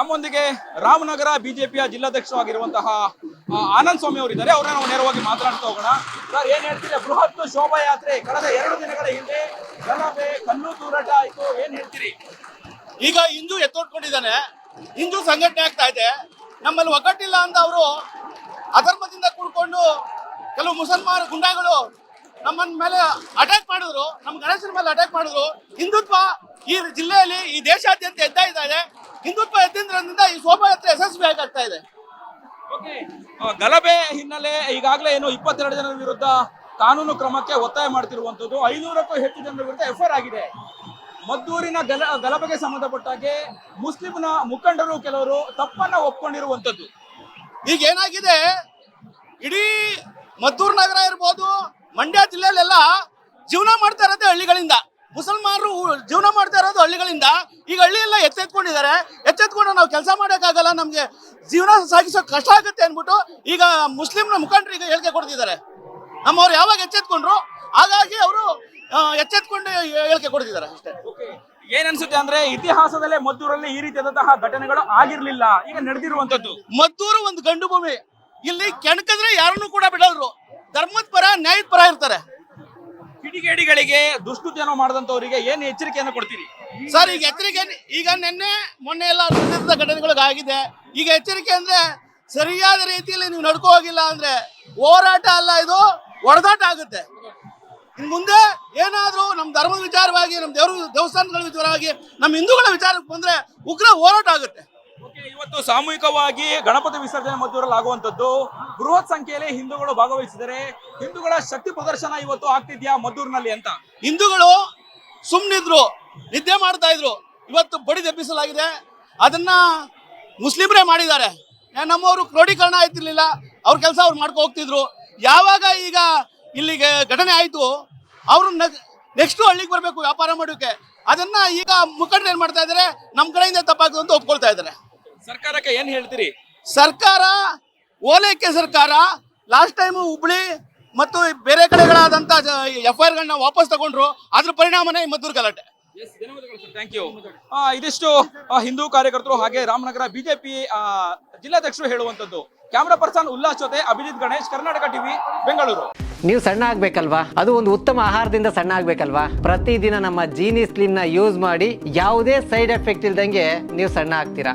ನಮ್ಮೊಂದಿಗೆ ರಾಮನಗರ ಬಿಜೆಪಿಯ ಜಿಲ್ಲಾಧ್ಯಕ್ಷವಾಗಿರುವಂತಹ ಆನಂದ್ ಸ್ವಾಮಿ ಅವರು ಇದ್ದಾರೆ ಅವ್ರನ್ನ ನಾವು ನೇರವಾಗಿ ಮಾತನಾಡ್ತಾ ಹೋಗೋಣ. ಸರ್, ಏನ್ ಹೇಳ್ತೀರಿ? ಬೃಹತ್ ಶೋಭಾಯಾತ್ರೆ ಕಳೆದ ಎರಡು ದಿನಗಳ ಹಿಂದೆ ಗಲಭೆ ಕಲ್ಲು ತೂರಾಟ ಆಯ್ತು. ಏನ್ ಹೇಳ್ತೀರಿ? ಈಗ ಹಿಂದೂ ಎತ್ತೊಟ್ಕೊಂಡಿದ್ದಾನೆ ಹಿಂದೂ ಸಂಘಟನೆ ಆಗ್ತಾ ಇದೆ. ನಮ್ಮಲ್ಲಿ ಒಗ್ಗಟ್ಟಿಲ್ಲ ಅಂತ ಅವರು, ಅಧರ್ಮದಿಂದ ಕೂಡ್ಕೊಂಡು ಕೆಲವು ಮುಸಲ್ಮಾನ ಗುಂಡಾಗಳು ನಮ್ಮ ಮೇಲೆ ಅಟ್ಯಾಕ್ ಮಾಡಿದ್ರು. ನಮ್ಮ ಗಣೇಶನ ಮೇಲೆ ಅಟ್ಯಾಕ್ ಮಾಡಿದ್ರು. ಹಿಂದುತ್ವ ಈ ಜಿಲ್ಲೆಯಲ್ಲಿ ಈ ದೇಶಾದ್ಯಂತ ಎದ್ದ ಇದೆ. ಹಿಂದುತ್ವ ಎದ್ದಿಂದ್ರಿಂದ ಈ ಶೋಭಾಯಾತ್ರೆ ಯಶಸ್ವಿ ಆಗ್ತಾ ಇದೆ. ಗಲಭೆ ಹಿನ್ನೆಲೆ ಈಗಾಗಲೇ ಏನು ಇಪ್ಪತ್ತೆರಡು ಜನರ ವಿರುದ್ಧ ಕಾನೂನು ಕ್ರಮಕ್ಕೆ ಒತ್ತಾಯ ಮಾಡ್ತಿರುವಂತದ್ದು ಐನೂರಕ್ಕೂ ಹೆಚ್ಚು ಜನರ ವಿರುದ್ಧ ಎಫ್ಐಆರ್ ಆಗಿದೆ. ಮದ್ದೂರಿನ ಗಲ ಗಲಭೆಗೆ ಸಂಬಂಧಪಟ್ಟಾಗೆ ಮುಸ್ಲಿಂನ ಮುಖಂಡರು ಕೆಲವರು ತಪ್ಪನ್ನ ಒಪ್ಕೊಂಡಿರುವಂತದ್ದು ಈಗ ಏನಾಗಿದೆ? ಇಡೀ ಮದ್ದೂರು ನಗರ ಇರ್ಬೋದು ಮಂಡ್ಯ ಜಿಲ್ಲೆಯಲ್ಲೆಲ್ಲ ಜೀವನ ಮಾಡ್ತಾ ಇರೋದೇ ಹಳ್ಳಿಗಳಿಂದ. ಮುಸಲ್ಮಾನರು ಜೀವನ ಮಾಡ್ತಾ ಇರೋದು ಹಳ್ಳಿಗಳಿಂದ. ಈಗ ಹಳ್ಳಿ ಎಲ್ಲ ಎಚ್ಚೆತ್ಕೊಂಡಿದ್ದಾರೆ ಎಚ್ಚೆತ್ಕೊಂಡು ನಾವು ಕೆಲಸ ಮಾಡೋಕ್ಕಾಗಲ್ಲ ನಮಗೆ ಜೀವನ ಸಾಗಿಸೋ ಕಷ್ಟ ಆಗುತ್ತೆ ಅಂದ್ಬಿಟ್ಟು ಈಗ ಮುಸ್ಲಿಂನ ಮುಖಂಡರು ಈಗ ಹೇಳಿಕೆ ಕೊಡ್ತಿದ್ದಾರೆ. ನಮ್ಮವ್ರು ಯಾವಾಗ ಎಚ್ಚೆತ್ಕೊಂಡ್ರು ಹಾಗಾಗಿ ಅವರು ಎಚ್ಚೆತ್ಕೊಂಡು ಹೇಳಿಕೆ ಕೊಡ್ತಿದ್ದಾರೆ ಅಷ್ಟೇ. ಏನ್ ಅನ್ಸುತ್ತೆ ಅಂದ್ರೆ ಇತಿಹಾಸದಲ್ಲೇ ಮದ್ದೂರಲ್ಲಿ ಈ ರೀತಿಯಾದಂತಹ ಘಟನೆಗಳು ಆಗಿರ್ಲಿಲ್ಲ. ಈಗ ನಡೆದಿರುವಂತದ್ದು ಮದ್ದೂರು ಒಂದು ಗಂಡು ಭೂಮಿ. ಇಲ್ಲಿ ಕೆಣಕಿದ್ರೆ ಯಾರನ್ನೂ ಕೂಡ ಬಿಡಲ್ರು. ನ್ಯಾಯದ ಪರ ಇರ್ತಾರೆ. ಕಿಡಿಗೇಡಿಗಳಿಗೆ ದುಷ್ಟುತನ ಮಾಡಿದಂತವರಿಗೆ ಏನು ಎಚ್ಚರಿಕೆಯನ್ನು ಕೊಡ್ತೀರಿ? ಸರ್ ಈಗ ಎಚ್ಚರಿಕೆ ಈಗ ನಿನ್ನೆ ಮೊನ್ನೆ ಎಲ್ಲ ನಡೆದಿದ್ದ ಘಟನೆಗಳಿಗಾಗಿದೆ. ಈಗ ಎಚ್ಚರಿಕೆ ಅಂದ್ರೆ ಸರಿಯಾದ ರೀತಿಯಲ್ಲಿ ನೀವು ನಡ್ಕೋ ಹೋಗಿಲ್ಲ ಅಂದ್ರೆ ಹೋರಾಟ ಅಲ್ಲ ಇದು ಹೊಡೆದಾಟ ಆಗುತ್ತೆ. ಇನ್ ಮುಂದೆ ಏನಾದರೂ ನಮ್ಮ ಧರ್ಮದ ವಿಚಾರವಾಗಿ ನಮ್ಮ ದೇವ್ರ ದೇವಸ್ಥಾನಗಳ ವಿಚಾರವಾಗಿ ನಮ್ಮ ಹಿಂದೂಗಳ ವಿಚಾರಕ್ಕೆ ಬಂದ್ರೆ ಉಗ್ರ ಹೋರಾಟ ಆಗುತ್ತೆ. ಇವತ್ತು ಸಾಮೂಹಿಕವಾಗಿ ಗಣಪತಿ ವಿಸರ್ಜನೆ ಮದ್ದೂರಲ್ಲಿ ಆಗುವಂತದ್ದು ಬೃಹತ್ ಸಂಖ್ಯೆಯಲ್ಲಿ ಹಿಂದೂಗಳು ಭಾಗವಹಿಸಿದರೆ ಹಿಂದೂಗಳ ಶಕ್ತಿ ಪ್ರದರ್ಶನ ಇವತ್ತು ಆಗ್ತಿದ್ಯಾ ಮದ್ದೂರಿನಲ್ಲಿ ಅಂತ? ಹಿಂದೂಗಳು ಸುಮ್ಮನಿದ್ರು ನಿದ್ದೆ ಮಾಡ್ತಾ ಇದ್ರು. ಇವತ್ತು ಬಡಿ ದೆಬ್ಬಿಸಲಾಗಿದೆ. ಅದನ್ನ ಮುಸ್ಲಿಮರೇ ಮಾಡಿದ್ದಾರೆ. ನಮ್ಮವರು ಕ್ರೋಢೀಕರಣ ಆಯ್ತಿರ್ಲಿಲ್ಲ. ಅವ್ರ ಕೆಲಸ ಅವ್ರು ಮಾಡ್ಕೊ ಹೋಗ್ತಿದ್ರು. ಯಾವಾಗ ಈಗ ಇಲ್ಲಿಗೆ ಘಟನೆ ಆಯಿತು, ಅವರು ನೆಕ್ಸ್ಟ್ ಹಳ್ಳಿಗೆ ಬರಬೇಕು ವ್ಯಾಪಾರ ಮಾಡೋಕೆ. ಅದನ್ನ ಈಗ ಮುಖಂಡರು ಏನ್ ಮಾಡ್ತಾ ಇದ್ದಾರೆ ನಮ್ಮ ಕಡೆಯಿಂದ ತಪ್ಪಾಗ್ತದೆ ಅಂತ ಒಪ್ಕೊಳ್ತಾ ಇದ್ದಾರೆ ಸರ್ಕಾರಕ್ಕೆ ಏನ್ ಹೇಳ್ತೀರಿ? ಸರ್ಕಾರ ಓಲೈಕೆ ಸರ್ಕಾರ ಲಾಸ್ಟ್ ಟೈಮ್ ಹುಬ್ಳಿ ಮತ್ತು ಬೇರೆ ಕಡೆಗಳಾದಂತ ಎಫ್ ಐ ಆರ್ಗಳನ್ನ ವಾಪಸ್ ತಗೊಂಡ್ರು ಅದ್ರ ಪರಿಣಾಮನೇ ಈ ಮದ್ದೂರು ಗಲಾಟೆ. ಥ್ಯಾಂಕ್ ಯು ಇದಿಷ್ಟು ಹಿಂದೂ ಕಾರ್ಯಕರ್ತರು ಹಾಗೆ ರಾಮನಗರ ಬಿಜೆಪಿ ಜಿಲ್ಲಾಧ್ಯಕ್ಷರು ಹೇಳುವಂತದ್ದು ಕ್ಯಾಮರಾ ಪರ್ಸನ್ ಉಲ್ಲಾಸ್ ಜೊತೆ ಅಭಿಜಿತ್ ಗಣೇಶ್ ಕರ್ನಾಟಕ ಟಿವಿ ಬೆಂಗಳೂರು. ನೀವು ಸಣ್ಣ ಆಗ್ಬೇಕಲ್ವಾ? ಅದು ಒಂದು ಉತ್ತಮ ಆಹಾರದಿಂದ ಸಣ್ಣ ಆಗ್ಬೇಕಲ್ವಾ? ಪ್ರತಿದಿನ ನಮ್ಮ ಜೀನಿ ಸ್ಲಿಮ್ನ ಯೂಸ್ ಮಾಡಿ ಯಾವುದೇ ಸೈಡ್ ಎಫೆಕ್ಟ್ ಇಲ್ದಂಗೆ ನೀವು ಸಣ್ಣ ಆಗ್ತೀರಾ?